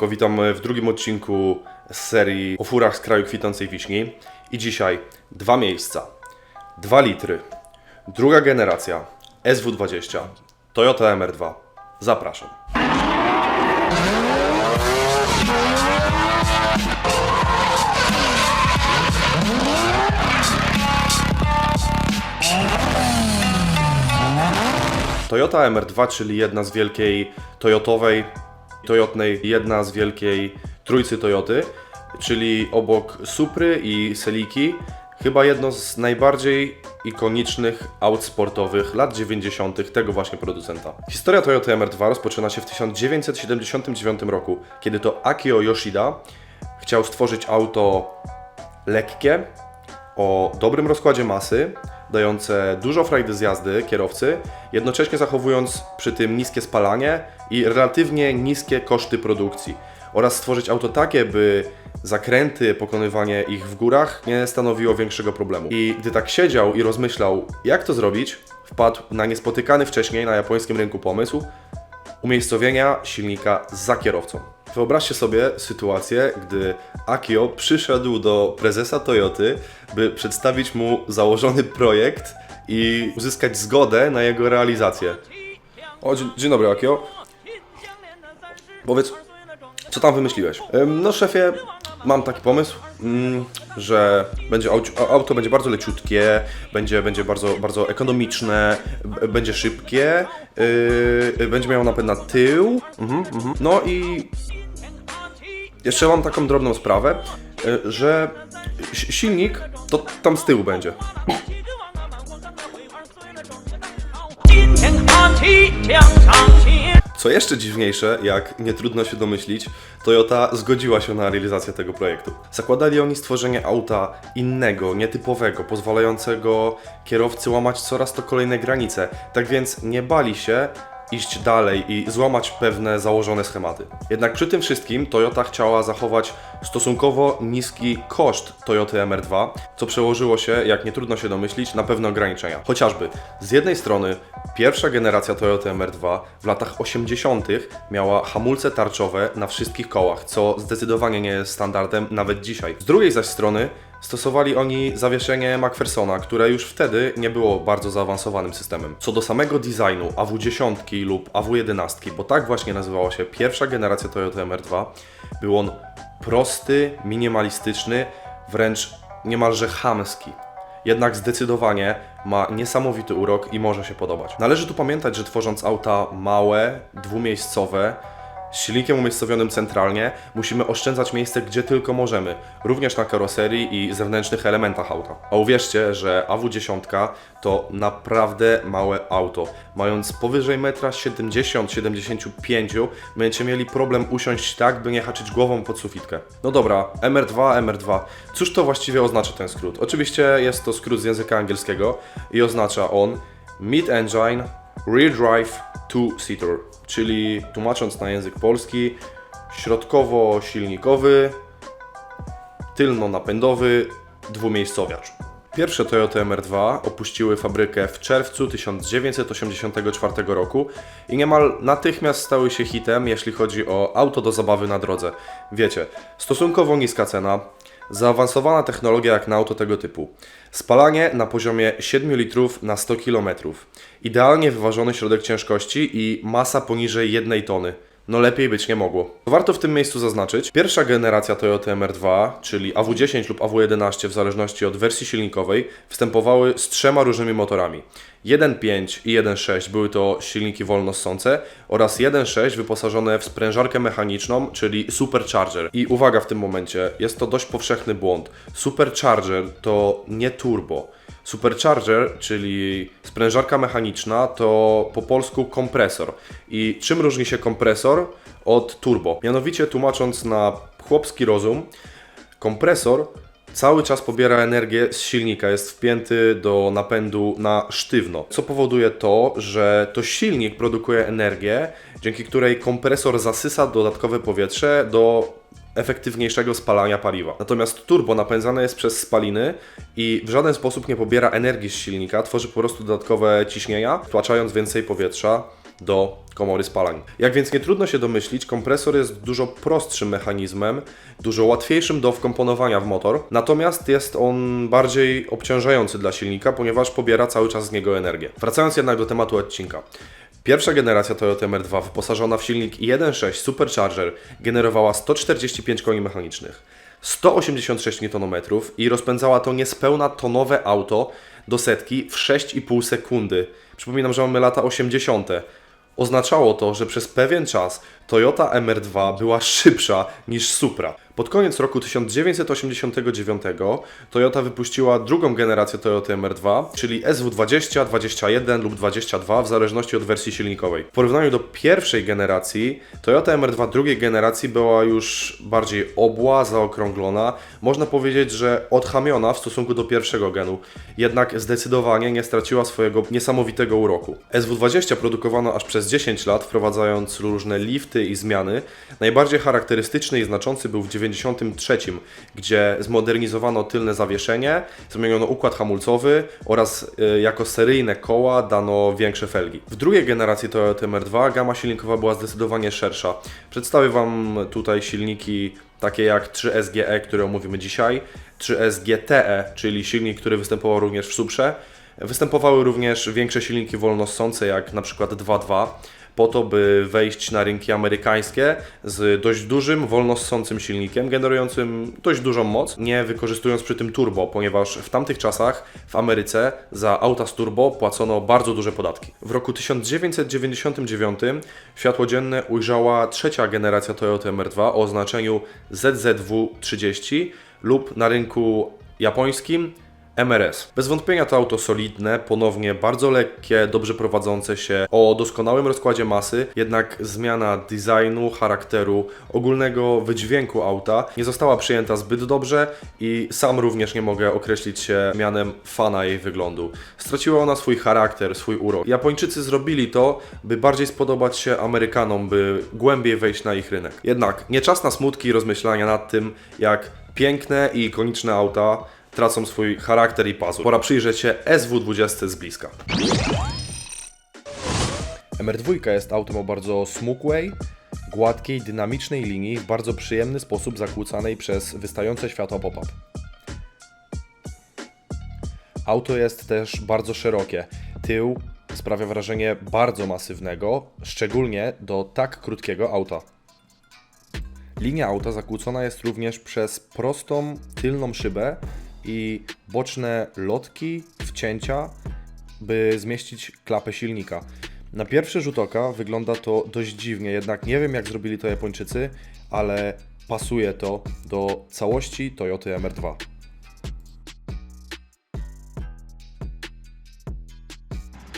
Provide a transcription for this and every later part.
Siemanko, witam w drugim odcinku z serii o furach z kraju kwitnącej wiśni. I dzisiaj dwa miejsca, dwa litry, druga generacja, SW20, Toyota MR2. Zapraszam. Toyota MR2, czyli jedna z wielkiej Toyotowej, Toyotnej, jedna z wielkiej trójcy Toyoty, czyli obok Supry i Seliki, chyba jedno z najbardziej ikonicznych aut sportowych lat 90. tego właśnie producenta. Historia Toyota MR2 rozpoczyna się w 1979 roku, kiedy to Akio Yoshida chciał stworzyć auto lekkie, o dobrym rozkładzie masy, dające dużo frajdy z jazdy kierowcy, jednocześnie zachowując przy tym niskie spalanie i relatywnie niskie koszty produkcji oraz stworzyć auto takie, by zakręty, pokonywanie ich w górach nie stanowiło większego problemu. I gdy tak siedział i rozmyślał, jak to zrobić, wpadł na niespotykany wcześniej na japońskim rynku pomysł umiejscowienia silnika za kierowcą. Wyobraźcie sobie sytuację, gdy Akio przyszedł do prezesa Toyoty, by przedstawić mu założony projekt i uzyskać zgodę na jego realizację. O, dzień, dzień dobry Akio. Powiedz, co tam wymyśliłeś? Ym, No szefie, mam taki pomysł, mm, że będzie auto, będzie bardzo leciutkie, będzie, będzie bardzo, bardzo ekonomiczne, będzie szybkie, yy, będzie miało napęd na tył, mhm, mhm. no i jeszcze mam taką drobną sprawę, y, że si- silnik to tam z tyłu będzie. Co jeszcze dziwniejsze, jak nie trudno się domyślić, Toyota zgodziła się na realizację tego projektu. Zakładali oni stworzenie auta innego, nietypowego, pozwalającego kierowcy łamać coraz to kolejne granice. Tak więc nie bali się iść dalej i złamać pewne założone schematy. Jednak przy tym wszystkim Toyota chciała zachować stosunkowo niski koszt Toyoty MR2, co przełożyło się, jak nie trudno się domyślić, na pewne ograniczenia. Chociażby z jednej strony pierwsza generacja Toyoty MR2 w latach 80. miała hamulce tarczowe na wszystkich kołach, co zdecydowanie nie jest standardem nawet dzisiaj. Z drugiej zaś strony Stosowali oni zawieszenie McPhersona, które już wtedy nie było bardzo zaawansowanym systemem. Co do samego designu AW10 lub AW11, bo tak właśnie nazywała się pierwsza generacja Toyota MR2, był on prosty, minimalistyczny, wręcz niemalże chamski. Jednak zdecydowanie ma niesamowity urok i może się podobać. Należy tu pamiętać, że tworząc auta małe, dwumiejscowe, z silnikiem umiejscowionym centralnie, musimy oszczędzać miejsce gdzie tylko możemy, również na karoserii i zewnętrznych elementach auta. A uwierzcie, że AW10 to naprawdę małe auto. Mając powyżej 1,70-75 m, będziecie mieli problem usiąść tak, by nie haczyć głową pod sufitkę. No dobra, MR2, MR2. Cóż to właściwie oznacza ten skrót? Oczywiście jest to skrót z języka angielskiego i oznacza on Mid-Engine Rear Drive Two-Seater, czyli tłumacząc na język polski, środkowo-silnikowy, tylno-napędowy dwumiejscowiacz. Pierwsze Toyota MR2 opuściły fabrykę w czerwcu 1984 roku i niemal natychmiast stały się hitem, jeśli chodzi o auto do zabawy na drodze. Wiecie, stosunkowo niska cena, zaawansowana technologia jak na auto tego typu, spalanie na poziomie 7 litrów na 100 km, idealnie wyważony środek ciężkości i masa poniżej 1 tony. No lepiej być nie mogło. Warto w tym miejscu zaznaczyć, pierwsza generacja Toyota MR2, czyli AW10 lub AW11 w zależności od wersji silnikowej, występowały z trzema różnymi motorami. 1.5 i 1.6 były to silniki wolnossące oraz 1.6 wyposażone w sprężarkę mechaniczną, czyli Supercharger. I uwaga w tym momencie, jest to dość powszechny błąd. Supercharger to nie turbo. Supercharger, czyli sprężarka mechaniczna, to po polsku kompresor. I czym różni się kompresor od turbo? Mianowicie tłumacząc na chłopski rozum, kompresor cały czas pobiera energię z silnika, jest wpięty do napędu na sztywno, co powoduje to, że to silnik produkuje energię, dzięki której kompresor zasysa dodatkowe powietrze do efektywniejszego spalania paliwa. Natomiast turbo napędzane jest przez spaliny i w żaden sposób nie pobiera energii z silnika, tworzy po prostu dodatkowe ciśnienia, wtłaczając więcej powietrza do komory. Jak więc nie trudno się domyślić, kompresor jest dużo prostszym mechanizmem, dużo łatwiejszym do wkomponowania w motor, natomiast jest on bardziej obciążający dla silnika, ponieważ pobiera cały czas z niego energię. Wracając jednak do tematu odcinka. Pierwsza generacja Toyota MR2 wyposażona w silnik 1.6 Supercharger generowała 145 koni mechanicznych, 186 Nm i rozpędzała to niespełna tonowe auto do setki w 6,5 sekundy. Przypominam, że mamy lata 80. Oznaczało to, że przez pewien czas Toyota MR2 była szybsza niż Supra. Pod koniec roku 1989 Toyota wypuściła drugą generację Toyota MR2, czyli SW20, 21 lub 22 w zależności od wersji silnikowej. W porównaniu do pierwszej generacji, Toyota MR2 drugiej generacji była już bardziej obła, zaokrąglona, można powiedzieć, że odchamiona w stosunku do pierwszego genu, jednak zdecydowanie nie straciła swojego niesamowitego uroku. SW20 produkowano aż przez 10 lat, wprowadzając różne lifty i zmiany. Najbardziej charakterystyczny i znaczący był w 93, gdzie zmodernizowano tylne zawieszenie, zmieniono układ hamulcowy oraz y, jako seryjne koła dano większe felgi. W drugiej generacji Toyota MR2 gama silnikowa była zdecydowanie szersza. Przedstawię Wam tutaj silniki takie jak 3SGE, które omówimy dzisiaj, 3SGTE, czyli silnik, który występował również w Suprze. Występowały również większe silniki wolnossące, jak na przykład 2.2, po to, by wejść na rynki amerykańskie z dość dużym, wolnossącym silnikiem, generującym dość dużą moc, nie wykorzystując przy tym turbo, ponieważ w tamtych czasach w Ameryce za auta z turbo płacono bardzo duże podatki. W roku 1999 światło dzienne ujrzała trzecia generacja Toyota MR2 o oznaczeniu ZZW30 lub na rynku japońskim MRS. Bez wątpienia to auto solidne, ponownie bardzo lekkie, dobrze prowadzące się, o doskonałym rozkładzie masy, jednak zmiana designu, charakteru, ogólnego wydźwięku auta nie została przyjęta zbyt dobrze i sam również nie mogę określić się mianem fana jej wyglądu. Straciła ona swój charakter, swój urok. Japończycy zrobili to, by bardziej spodobać się Amerykanom, by głębiej wejść na ich rynek. Jednak nie czas na smutki i rozmyślania nad tym, jak piękne i ikoniczne auta tracą swój charakter i pazur. Pora przyjrzeć się SW20 z bliska. MR2 jest autem o bardzo smukłej, gładkiej, dynamicznej linii w bardzo przyjemny sposób zakłócanej przez wystające światła pop-up. Auto jest też bardzo szerokie. Tył sprawia wrażenie bardzo masywnego, szczególnie do tak krótkiego auta. Linia auta zakłócona jest również przez prostą tylną szybę i boczne lotki, wcięcia, by zmieścić klapę silnika. Na pierwszy rzut oka wygląda to dość dziwnie, jednak nie wiem jak zrobili to Japończycy, ale pasuje to do całości Toyoty MR2.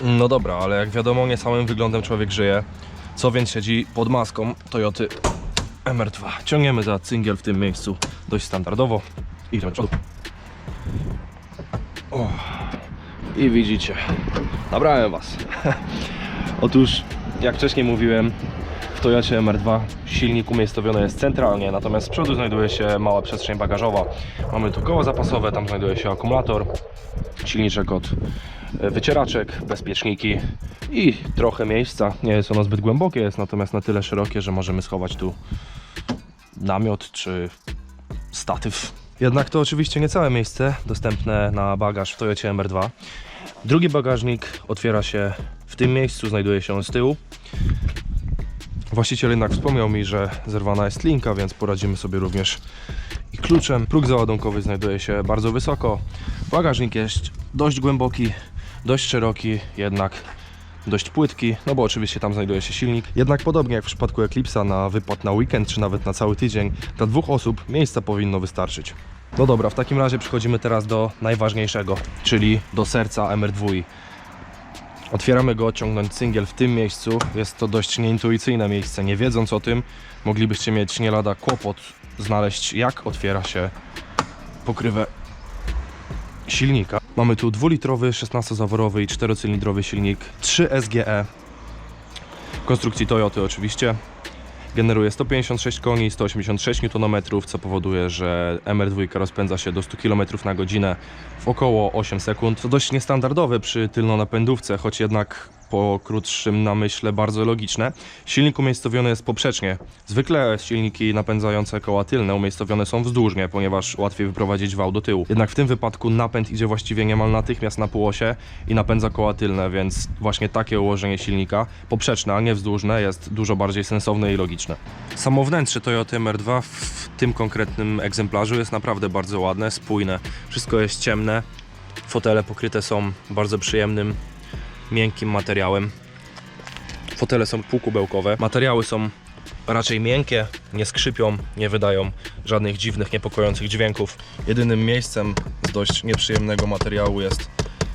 No dobra, ale jak wiadomo, nie samym wyglądem człowiek żyje. Co więc siedzi pod maską Toyoty MR2. Ciągniemy za cyngiel w tym miejscu dość standardowo. I do przodu. O, I widzicie, nabrałem Was. Otóż, jak wcześniej mówiłem, w Toyocie MR2 silnik umiejscowiony jest centralnie, natomiast z przodu znajduje się mała przestrzeń bagażowa. Mamy tu koło zapasowe, tam znajduje się akumulator, silniczek od e, wycieraczek, bezpieczniki i trochę miejsca. Nie jest ono zbyt głębokie, jest natomiast na tyle szerokie, że możemy schować tu namiot czy statyw. Jednak to oczywiście nie całe miejsce dostępne na bagaż w Toyocie MR2. Drugi bagażnik otwiera się w tym miejscu, znajduje się z tyłu. Właściciel jednak wspomniał mi, że zerwana jest linka, więc poradzimy sobie również i kluczem. Próg załadunkowy znajduje się bardzo wysoko. Bagażnik jest dość głęboki, dość szeroki, jednak dość płytki, no bo oczywiście tam znajduje się silnik. Jednak podobnie jak w przypadku Eclipse'a na wypad na weekend czy nawet na cały tydzień, dla dwóch osób miejsca powinno wystarczyć. No dobra, w takim razie przechodzimy teraz do najważniejszego, czyli do serca MR2. Otwieramy go, ciągnąć cyngiel w tym miejscu. Jest to dość nieintuicyjne miejsce. Nie wiedząc o tym, moglibyście mieć nie lada kłopot znaleźć, jak otwiera się pokrywę silnika. Mamy tu dwulitrowy, 16-zaworowy i 4-cylindrowy silnik 3SGE konstrukcji Toyoty oczywiście. Generuje 156 koni, 186 Nm, co powoduje, że MR2 rozpędza się do 100 km na godzinę w około 8 sekund. To dość niestandardowe przy tylnonapędówce, choć jednak po krótszym namyśle bardzo logiczne. Silnik umiejscowiony jest poprzecznie. Zwykle silniki napędzające koła tylne umiejscowione są wzdłużnie, ponieważ łatwiej wyprowadzić wał do tyłu. Jednak w tym wypadku napęd idzie właściwie niemal natychmiast na półosie i napędza koła tylne, więc właśnie takie ułożenie silnika, poprzeczne, a nie wzdłużne, jest dużo bardziej sensowne i logiczne. Samo wnętrze Toyota MR2 w tym konkretnym egzemplarzu jest naprawdę bardzo ładne, spójne. Wszystko jest ciemne, fotele pokryte są bardzo przyjemnym, miękkim materiałem. Fotele są półkubełkowe. Materiały są raczej miękkie, nie skrzypią, nie wydają żadnych dziwnych, niepokojących dźwięków. Jedynym miejscem z dość nieprzyjemnego materiału jest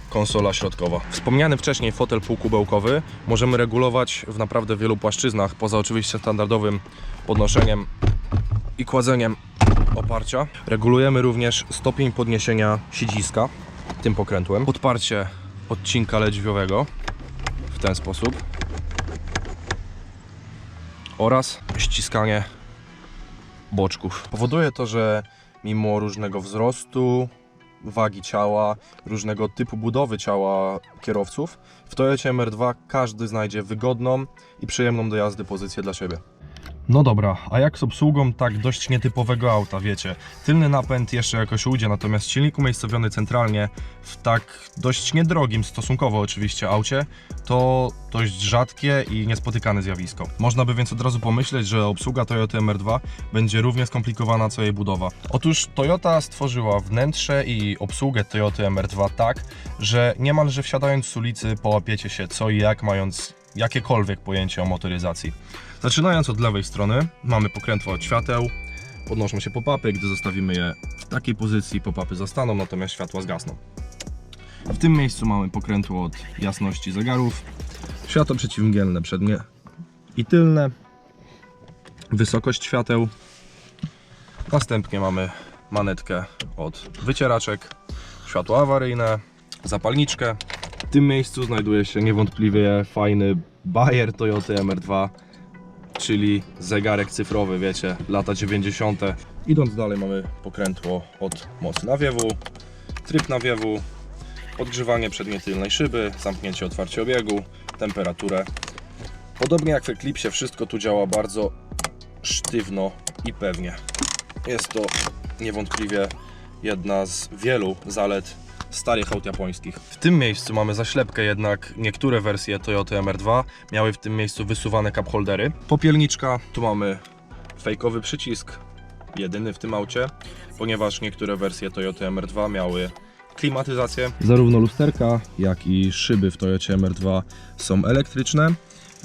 konsola środkowa. Wspomniany wcześniej fotel półkubełkowy możemy regulować w naprawdę wielu płaszczyznach, poza oczywiście standardowym podnoszeniem i kładzeniem oparcia. Regulujemy również stopień podniesienia siedziska tym pokrętłem. Podparcie odcinka lędźwiowego w ten sposób oraz ściskanie boczków. Powoduje to, że mimo różnego wzrostu, wagi ciała, różnego typu budowy ciała kierowców, w Toyocie MR2 każdy znajdzie wygodną i przyjemną do jazdy pozycję dla siebie. No dobra, a jak z obsługą tak dość nietypowego auta, wiecie? Tylny napęd jeszcze jakoś ujdzie, natomiast silnik umiejscowiony centralnie w tak dość niedrogim stosunkowo oczywiście aucie, to dość rzadkie i niespotykane zjawisko. Można by więc od razu pomyśleć, że obsługa Toyota MR2 będzie równie skomplikowana co jej budowa. Otóż Toyota stworzyła wnętrze i obsługę Toyota MR2 tak, że niemalże wsiadając z ulicy połapiecie się co i jak, mając jakiekolwiek pojęcie o motoryzacji. Zaczynając od lewej strony mamy pokrętło od świateł, podnoszą się pop-upy, gdy zostawimy je w takiej pozycji pop-upy zastaną, natomiast światła zgasną. W tym miejscu mamy pokrętło od jasności zegarów, światło przeciwmgielne przednie i tylne, wysokość świateł. Następnie mamy manetkę od wycieraczek, światło awaryjne, zapalniczkę. W tym miejscu znajduje się niewątpliwie fajny Bayer Toyota MR2, czyli zegarek cyfrowy, wiecie, lata 90. Idąc dalej mamy pokrętło od mocy nawiewu, tryb nawiewu, odgrzewanie przedniej tylnej szyby, zamknięcie, otwarcie obiegu, temperaturę. Podobnie jak w Eclipse wszystko tu działa bardzo sztywno i pewnie. Jest to niewątpliwie jedna z wielu zalet starych aut japońskich. W tym miejscu mamy zaślepkę, jednak niektóre wersje Toyota MR2 miały w tym miejscu wysuwane cup holdery. Popielniczka, tu mamy fejkowy przycisk, jedyny w tym aucie, ponieważ niektóre wersje Toyota MR2 miały klimatyzację. Zarówno lusterka, jak i szyby w Toyocie MR2 są elektryczne.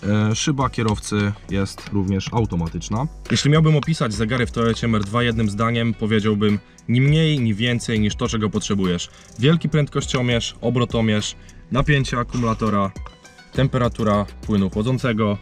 E, Szyba kierowcy jest również automatyczna. Jeśli miałbym opisać zegary w Toyocie MR2 jednym zdaniem, powiedziałbym ni mniej, ni więcej niż to, czego potrzebujesz. Wielki prędkościomierz, obrotomierz, napięcie akumulatora, temperatura płynu chłodzącego,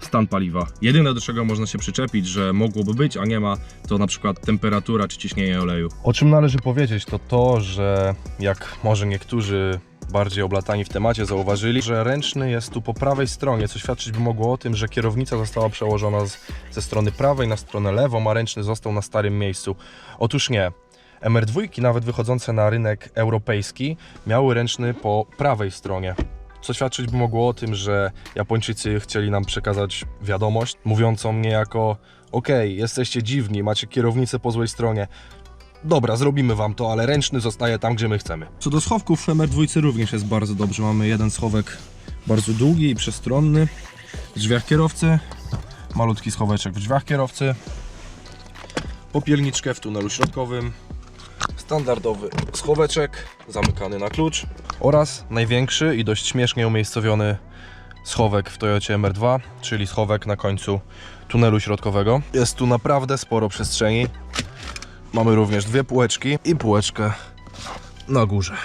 stan paliwa. Jedyne do czego można się przyczepić, że mogłoby być, a nie ma, to na przykład temperatura czy ciśnienie oleju. O czym należy powiedzieć, to to, że jak może niektórzy bardziej oblatani w temacie zauważyli, że ręczny jest tu po prawej stronie, co świadczyć by mogło o tym, że kierownica została przełożona z, ze strony prawej na stronę lewą, a ręczny został na starym miejscu. Otóż nie. MR2, nawet wychodzące na rynek europejski, miały ręczny po prawej stronie. Co świadczyć by mogło o tym, że Japończycy chcieli nam przekazać wiadomość, mówiącą niejako: OK, jesteście dziwni, macie kierownicę po złej stronie. Dobra, zrobimy wam to, ale ręczny zostaje tam, gdzie my chcemy. Co do schowków w MR2 również jest bardzo dobrze. Mamy jeden schowek bardzo długi i przestronny w drzwiach kierowcy, malutki schoweczek w drzwiach kierowcy, popielniczkę w tunelu środkowym, standardowy schoweczek zamykany na klucz oraz największy i dość śmiesznie umiejscowiony schowek w Toyocie MR2, czyli schowek na końcu tunelu środkowego. Jest tu naprawdę sporo przestrzeni. Mamy również dwie półeczki i półeczkę na górze.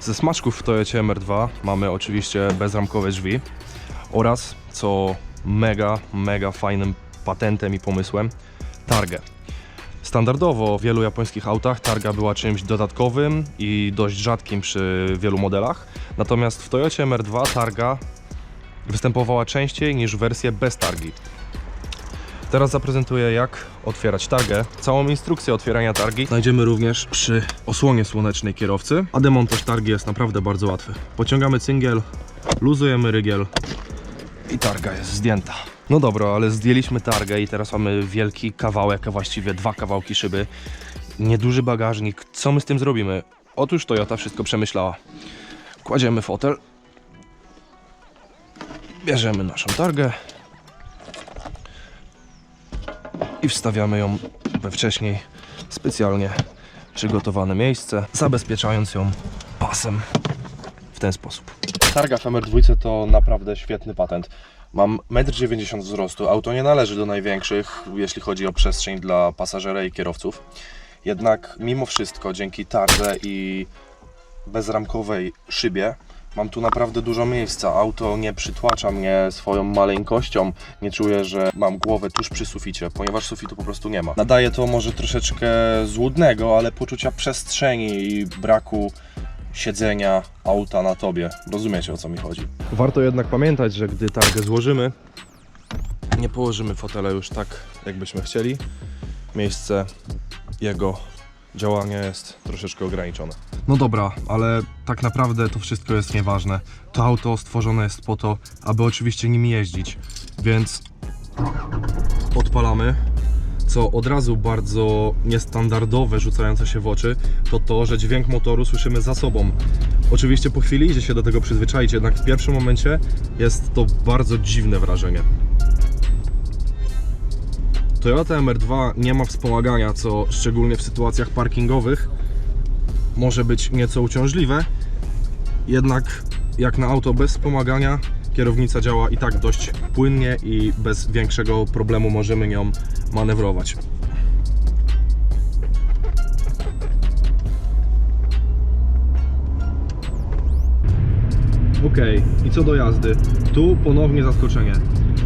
Ze smaczków w Toyocie MR2 mamy oczywiście bezramkowe drzwi oraz, co mega, mega fajnym patentem i pomysłem, targę. Standardowo w wielu japońskich autach targa była czymś dodatkowym i dość rzadkim przy wielu modelach. Natomiast w Toyocie MR2 targa występowała częściej niż wersje bez targi. Teraz zaprezentuję jak otwierać targę. Całą instrukcję otwierania targi znajdziemy również przy osłonie słonecznej kierowcy, a demontaż targi jest naprawdę bardzo łatwy. Pociągamy cyngiel, luzujemy rygiel i targa jest zdjęta. No dobra, ale zdjęliśmy targę i teraz mamy wielki kawałek, a właściwie dwa kawałki szyby. Nieduży bagażnik. Co my z tym zrobimy? Otóż Toyota wszystko przemyślała. Kładziemy fotel. Bierzemy naszą targę i wstawiamy ją we wcześniej specjalnie przygotowane miejsce, zabezpieczając ją pasem w ten sposób. Targa w MR2 to naprawdę świetny patent. Mam 1,90 m wzrostu. Auto nie należy do największych, jeśli chodzi o przestrzeń dla pasażera i kierowców. Jednak mimo wszystko, dzięki tardze i bezramkowej szybie, mam tu naprawdę dużo miejsca. Auto nie przytłacza mnie swoją maleńkością. Nie czuję, że mam głowę tuż przy suficie, ponieważ sufitu po prostu nie ma. Nadaje to może troszeczkę złudnego, ale poczucia przestrzeni i braku siedzenia auta na tobie. Rozumiecie o co mi chodzi. Warto jednak pamiętać, że gdy targę złożymy, nie położymy fotela już tak, jakbyśmy chcieli. Miejsce jego działania jest troszeczkę ograniczone. No dobra, ale tak naprawdę to wszystko jest nieważne. To auto stworzone jest po to, aby oczywiście nim jeździć, więc odpalamy. Co od razu bardzo niestandardowe, rzucające się w oczy, to to, że dźwięk motoru słyszymy za sobą. Oczywiście po chwili idzie się do tego przyzwyczaić, jednak w pierwszym momencie jest to bardzo dziwne wrażenie. Toyota MR2 nie ma wspomagania, co szczególnie w sytuacjach parkingowych może być nieco uciążliwe. Jednak jak na auto bez wspomagania, kierownica działa i tak dość płynnie i bez większego problemu możemy nią manewrować. Ok, i co do jazdy. Tu ponownie zaskoczenie.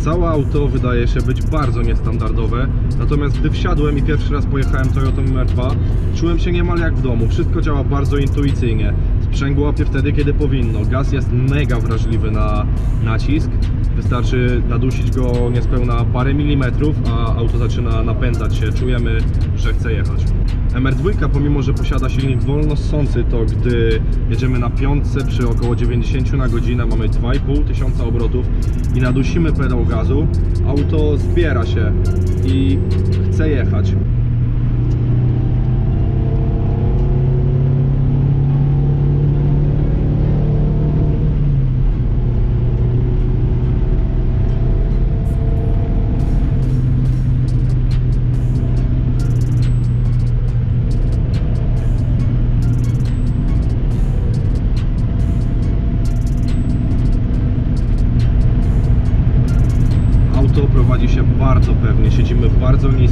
Całe auto wydaje się być bardzo niestandardowe, natomiast gdy wsiadłem i pierwszy raz pojechałem Toyotą MR2, czułem się niemal jak w domu. Wszystko działa bardzo intuicyjnie. Sprzęgło łapie wtedy, kiedy powinno. Gaz jest mega wrażliwy na nacisk. Wystarczy nadusić go niespełna parę milimetrów, a auto zaczyna napędzać się. Czujemy, że chce jechać. MR2, pomimo że posiada silnik wolno ssący, to gdy jedziemy na piątce przy około 90 na godzinę, mamy 2,5 tysiąca obrotów i nadusimy pedał gazu, auto zbiera się i chce jechać. Bardzo nisko.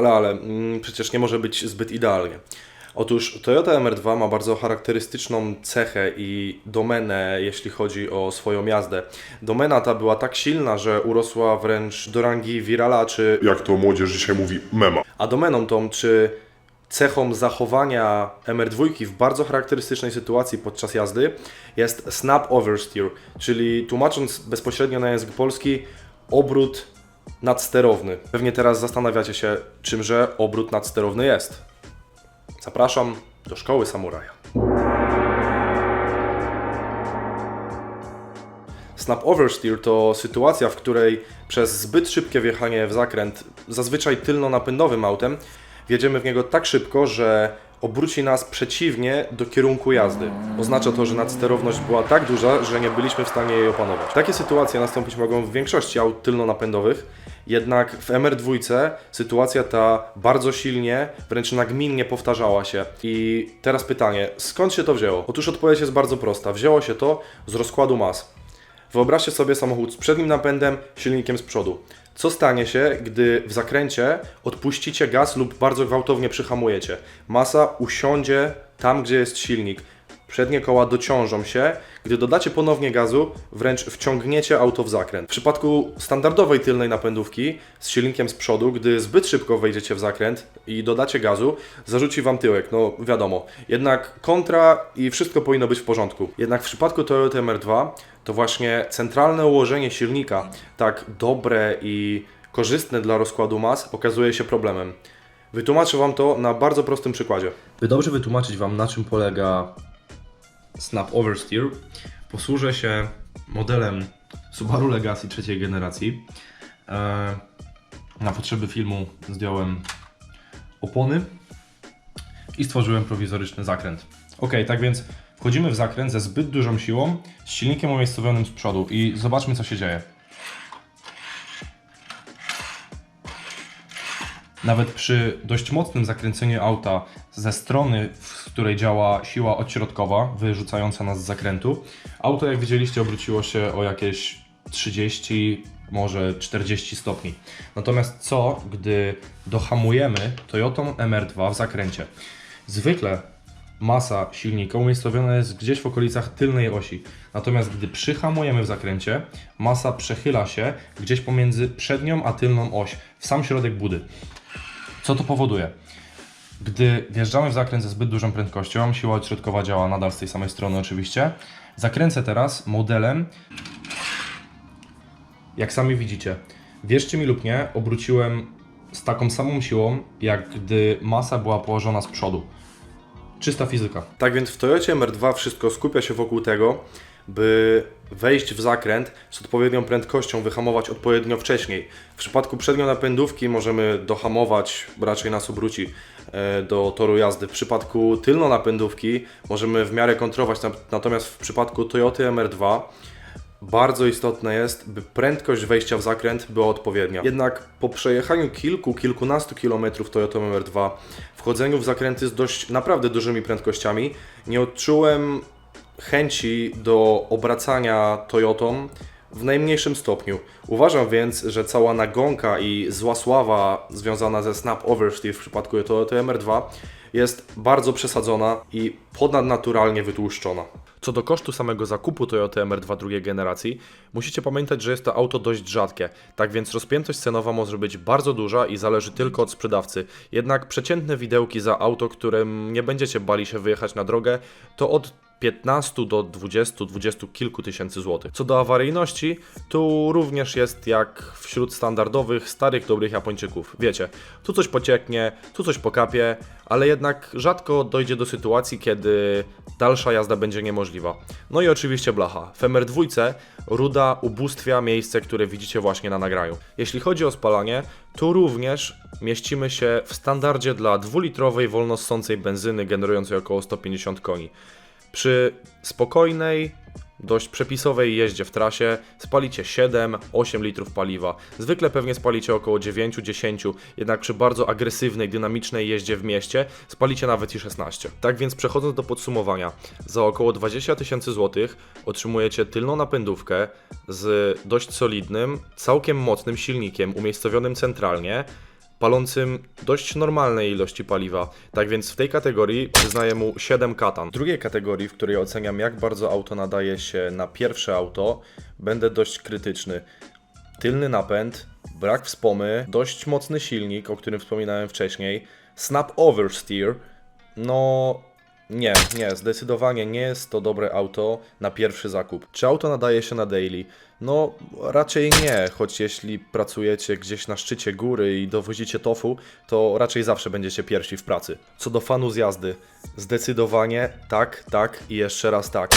Ale, ale, mm, przecież nie może być zbyt idealnie. Otóż Toyota MR2 ma bardzo charakterystyczną cechę i domenę, jeśli chodzi o swoją jazdę. Domena ta była tak silna, że urosła wręcz do rangi virala, czy jak to młodzież dzisiaj mówi, mema. a domeną tą, czy cechą zachowania MR2 w bardzo charakterystycznej sytuacji podczas jazdy jest snap oversteer, czyli tłumacząc bezpośrednio na język polski, obrót nadsterowny. Pewnie teraz zastanawiacie się, czymże obrót nadsterowny jest. Zapraszam do szkoły samuraja. Snap oversteer to sytuacja, w której przez zbyt szybkie wjechanie w zakręt, zazwyczaj tylno-napędowym autem, wjedziemy w niego tak szybko, że obróci nas przeciwnie do kierunku jazdy. Oznacza to, że nadsterowność była tak duża, że nie byliśmy w stanie jej opanować. Takie sytuacje nastąpić mogą w większości aut tylno-napędowych, jednak w MR2 sytuacja ta bardzo silnie, wręcz nagminnie powtarzała się. I teraz pytanie, skąd się to wzięło? Otóż odpowiedź jest bardzo prosta. Wzięło się to z rozkładu mas. Wyobraźcie sobie samochód z przednim napędem, silnikiem z przodu. Co stanie się, gdy w zakręcie odpuścicie gaz lub bardzo gwałtownie przyhamujecie? Masa usiądzie tam, gdzie jest silnik. Przednie koła dociążą się. Gdy dodacie ponownie gazu, wręcz wciągniecie auto w zakręt. W przypadku standardowej tylnej napędówki z silnikiem z przodu, gdy zbyt szybko wejdziecie w zakręt i dodacie gazu, zarzuci Wam tyłek, no wiadomo. Jednak kontra i wszystko powinno być w porządku. Jednak w przypadku Toyota MR2 to właśnie centralne ułożenie silnika, tak dobre i korzystne dla rozkładu mas, okazuje się problemem. Wytłumaczę Wam to na bardzo prostym przykładzie. By dobrze wytłumaczyć Wam, na czym polega Snap Oversteer, posłużę się modelem Subaru Legacy trzeciej generacji. E, Na potrzeby filmu zdjąłem opony i stworzyłem prowizoryczny zakręt. Ok, tak więc wchodzimy w zakręt ze zbyt dużą siłą, z silnikiem umiejscowionym z przodu i zobaczmy co się dzieje. Nawet przy dość mocnym zakręceniu auta ze strony, w której działa siła odśrodkowa, wyrzucająca nas z zakrętu, auto, jak widzieliście, obróciło się o jakieś 30, może 40 stopni. Natomiast co, gdy dohamujemy Toyotą MR2 w zakręcie? Zwykle masa silnika umiejscowiona jest gdzieś w okolicach tylnej osi. Natomiast gdy przyhamujemy w zakręcie, masa przechyla się gdzieś pomiędzy przednią a tylną oś, w sam środek budy. Co to powoduje? Gdy wjeżdżamy w zakręt ze zbyt dużą prędkością, siła odśrodkowa działa nadal z tej samej strony oczywiście. Zakręcę teraz modelem, jak sami widzicie. Wierzcie mi lub nie, obróciłem z taką samą siłą, jak gdy masa była położona z przodu. Czysta fizyka. Tak więc w Toyocie MR2 wszystko skupia się wokół tego, by wejść w zakręt z odpowiednią prędkością, wyhamować odpowiednio wcześniej. W przypadku przednią napędówki możemy dohamować, raczej nas obróci e, do toru jazdy. W przypadku tylno napędówki możemy w miarę kontrolować, Nat- natomiast w przypadku Toyoty MR2 bardzo istotne jest, by prędkość wejścia w zakręt była odpowiednia. Jednak po przejechaniu kilku, kilkunastu kilometrów Toyota MR2, wchodzeniu w zakręty z dość naprawdę dużymi prędkościami, nie odczułem chęci do obracania Toyotą w najmniejszym stopniu. Uważam więc, że cała nagonka i zła sława związana ze Snap Oversteer w przypadku Toyota MR2 jest bardzo przesadzona i ponadnaturalnie wytłuszczona. Co do kosztu samego zakupu Toyota MR2 drugiej generacji, musicie pamiętać, że jest to auto dość rzadkie, tak więc rozpiętość cenowa może być bardzo duża i zależy tylko od sprzedawcy. Jednak przeciętne widełki za auto, którym nie będziecie bali się wyjechać na drogę, to od 15 do 20, 20 kilku tysięcy złotych. Co do awaryjności, tu również jest jak wśród standardowych, starych, dobrych Japończyków. Wiecie, tu coś pocieknie, tu coś pokapie, ale jednak rzadko dojdzie do sytuacji, kiedy dalsza jazda będzie niemożliwa. No i oczywiście blacha. W MR2 ruda ubóstwia miejsce, które widzicie właśnie na nagraniu. Jeśli chodzi o spalanie, tu również mieścimy się w standardzie dla dwulitrowej wolnossącej benzyny generującej około 150 koni. Przy spokojnej, dość przepisowej jeździe w trasie spalicie 7-8 litrów paliwa. Zwykle pewnie spalicie około 9-10, jednak przy bardzo agresywnej, dynamicznej jeździe w mieście spalicie nawet i 16. Tak więc przechodząc do podsumowania, za około 20 tysięcy złotych otrzymujecie tylną napędówkę z dość solidnym, całkiem mocnym silnikiem umiejscowionym centralnie, palącym dość normalnej ilości paliwa. Tak więc w tej kategorii przyznaję mu 7 katan. W drugiej kategorii, w której oceniam jak bardzo auto nadaje się na pierwsze auto, będę dość krytyczny. Tylny napęd, brak wspomy, dość mocny silnik, o którym wspominałem wcześniej, snap oversteer, no nie, nie, zdecydowanie nie jest to dobre auto na pierwszy zakup. Czy auto nadaje się na daily? No, raczej nie, choć jeśli pracujecie gdzieś na szczycie góry i dowozicie tofu, to raczej zawsze będziecie pierwsi w pracy. Co do fanu z jazdy, zdecydowanie tak, tak i jeszcze raz tak.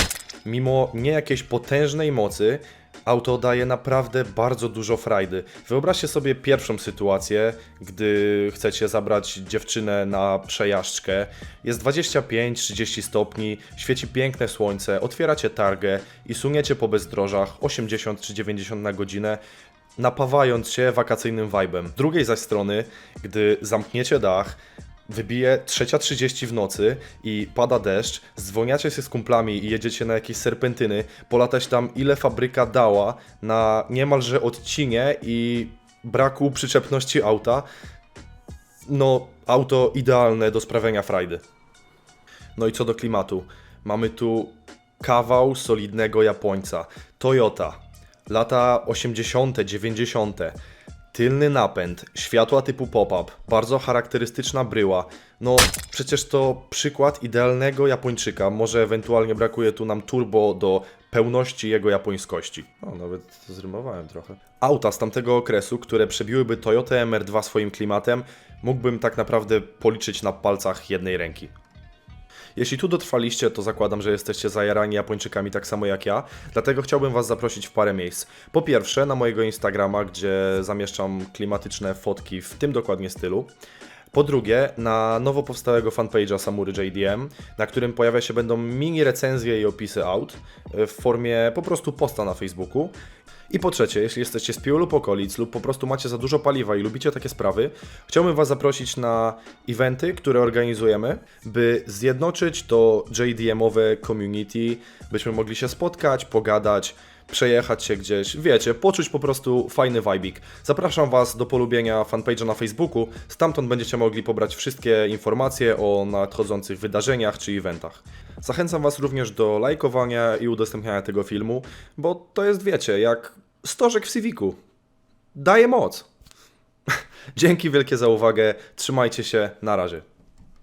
Mimo nie jakiejś potężnej mocy, Auto daje naprawdę bardzo dużo frajdy. Wyobraźcie sobie pierwszą sytuację, gdy chcecie zabrać dziewczynę na przejażdżkę. Jest 25-30 stopni, świeci piękne słońce, otwieracie targę i suniecie po bezdrożach 80 czy 90 na godzinę, napawając się wakacyjnym vibem. Z drugiej zaś strony, gdy zamkniecie dach, wybije 3.30 w nocy i pada deszcz, zwolniacie się z kumplami i jedziecie na jakieś serpentyny, polatać tam ile fabryka dała na niemalże odcinie i braku przyczepności auta, no auto idealne do sprawiania frajdy. No i co do klimatu, mamy tu kawał solidnego Japońca, Toyota, lata 80., 90., tylny napęd, światła typu pop-up, bardzo charakterystyczna bryła. No przecież to przykład idealnego Japończyka, może ewentualnie brakuje tu nam turbo do pełności jego japońskości. No nawet zrymowałem trochę. Auta z tamtego okresu, które przebiłyby Toyota MR2 swoim klimatem, mógłbym tak naprawdę policzyć na palcach jednej ręki. Jeśli tu dotrwaliście, to zakładam, że jesteście zajarani Japończykami tak samo jak ja, dlatego chciałbym Was zaprosić w parę miejsc. Po pierwsze, na mojego Instagrama, gdzie zamieszczam klimatyczne fotki w tym dokładnie stylu. Po drugie, na nowo powstałego fanpage'a Samury JDM, na którym pojawia się będą mini recenzje i opisy aut w formie po prostu posta na Facebooku. I po trzecie, jeśli jesteście z Pił lub okolic lub po prostu macie za dużo paliwa i lubicie takie sprawy, chciałbym Was zaprosić na eventy, które organizujemy, by zjednoczyć to JDM-owe community, byśmy mogli się spotkać, pogadać, przejechać się gdzieś, wiecie, poczuć po prostu fajny vibik. Zapraszam Was do polubienia fanpage'a na Facebooku, stamtąd będziecie mogli pobrać wszystkie informacje o nadchodzących wydarzeniach czy eventach. Zachęcam Was również do lajkowania i udostępniania tego filmu, bo to jest, wiecie, jak stożek w Civicu. Daje moc. Dzięki wielkie za uwagę, trzymajcie się, na razie.